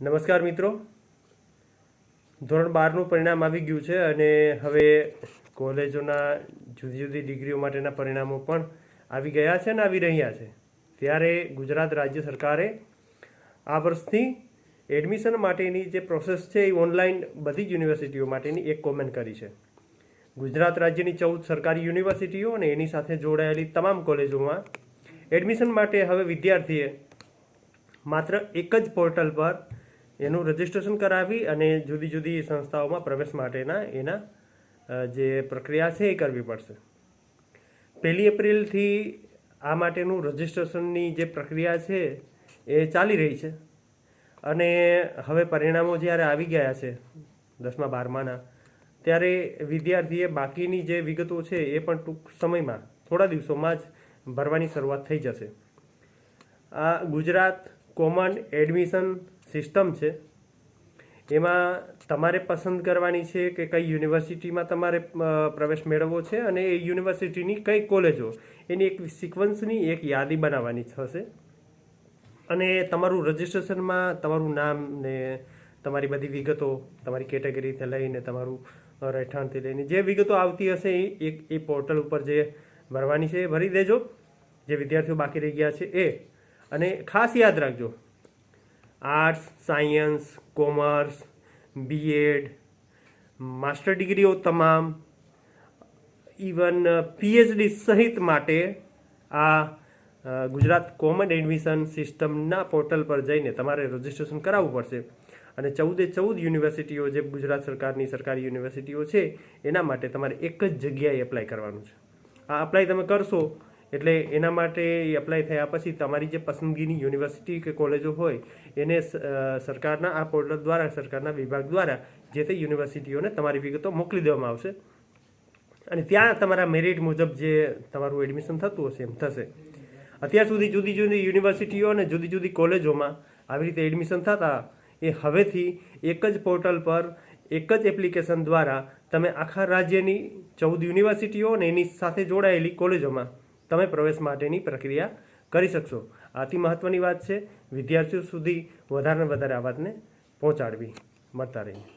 નમસ્કાર મિત્રો. ધોરણ બારનું પરિણામ આવી ગયું છે અને હવે કોલેજોના જુદી જુદી ડિગ્રીઓ માટેના પરિણામો પણ આવી ગયા છે અને આવી રહ્યા છે. ત્યારે ગુજરાત રાજ્ય સરકારે આ વર્ષથી એડમિશન માટેની જે પ્રોસેસ છે એ ઓનલાઈન બધી જ યુનિવર્સિટીઓ માટેની એક કોમેન્ટ કરી છે. ગુજરાત રાજ્યની ચૌદ સરકારી યુનિવર્સિટીઓ અને એની સાથે જોડાયેલી તમામ કોલેજોમાં એડમિશન માટે હવે વિદ્યાર્થીએ માત્ર એક જ પોર્ટલ પર એનું રજિસ્ટ્રેશન કરાવી અને જુદી જુદી સંસ્થાઓમાં પ્રવેશ માટેના એના જે પ્રક્રિયા છે એ કરવી પડશે. પહેલી એપ્રિલથી આ માટેનું રજિસ્ટ્રેશનની જે પ્રક્રિયા છે એ ચાલી રહી છે. અને હવે પરિણામો જ્યારે આવી ગયા છે, દસમા, બારમાના, ત્યારે વિદ્યાર્થીએ બાકીની જે વિગતો છે એ પણ ટૂંક સમયમાં, થોડા દિવસોમાં જ ભરવાની શરૂઆત થઈ જશે. આ ગુજરાત કોમન એડમિશન સિસ્ટમ છે. એમાં તમારે પસંદ કરવાની છે કે કઈ યુનિવર્સિટીમાં તમારે પ્રવેશ મેળવવો છે અને એ યુનિવર્સિટીની કઈ કોલેજો. એની એક સિક્વન્સની એક યાદી બનાવવાની થશે. અને તમારું રજિસ્ટ્રેશનમાં તમારું નામ ને તમારી બધી વિગતો તમારી કેટેગરીથી લઈને તમારું રહેઠાણથી લઈને જે વિગતો આવતી હશે એ એક એ પોર્ટલ ઉપર જે ભરવાની છે એ ભરી દેજો. જે વિદ્યાર્થીઓ બાકી રહી ગયા છે એ. અને ખાસ યાદ રાખજો arts science commerce BEd master ડિગ્રીઓ તમામ ઇવન પીએચડી સહિત માટે આ ગુજરાત કોમન એડમિશન સિસ્ટમના પોર્ટલ પર જઈને તમારે રજિસ્ટ્રેશન કરાવવું પડશે. અને ચૌદે ચૌદ યુનિવર્સિટીઓ જે ગુજરાત સરકારની સરકારી યુનિવર્સિટીઓ છે, એના માટે તમારે એક જ જગ્યાએ એપ્લાય કરવાનું છે. આ અપ્લાય તમે કરશો એટલે એના માટે એપ્લાય થયા પછી તમારી જે પસંદગીની યુનિવર્સિટી કે કોલેજો હોય, એને સરકારના, આ પોર્ટલ દ્વારા, સરકારના વિભાગ દ્વારા જે તે યુનિવર્સિટીઓને તમારી વિગતો મોકલી દેવામાં આવશે. અને ત્યાં તમારા મેરિટ મુજબ જે તમારું એડમિશન થતું હશે એમ થશે. અત્યાર સુધી જુદી જુદી યુનિવર્સિટીઓ અને જુદી જુદી કોલેજોમાં આવી રીતે એડમિશન થતા, એ હવેથી એક જ પોર્ટલ પર એક જ એપ્લિકેશન દ્વારા તમે આખા રાજ્યની ચૌદ યુનિવર્સિટીઓ અને એની સાથે જોડાયેલી કોલેજોમાં તમે પ્રવેશ માટેની પ્રક્રિયા કરી શકશો. આથી મહત્વની વાત છે, વિદ્યાર્થીઓ સુધી વધારે વધારે આ વાતને પહોંચાડવી. મળતા રહીએ.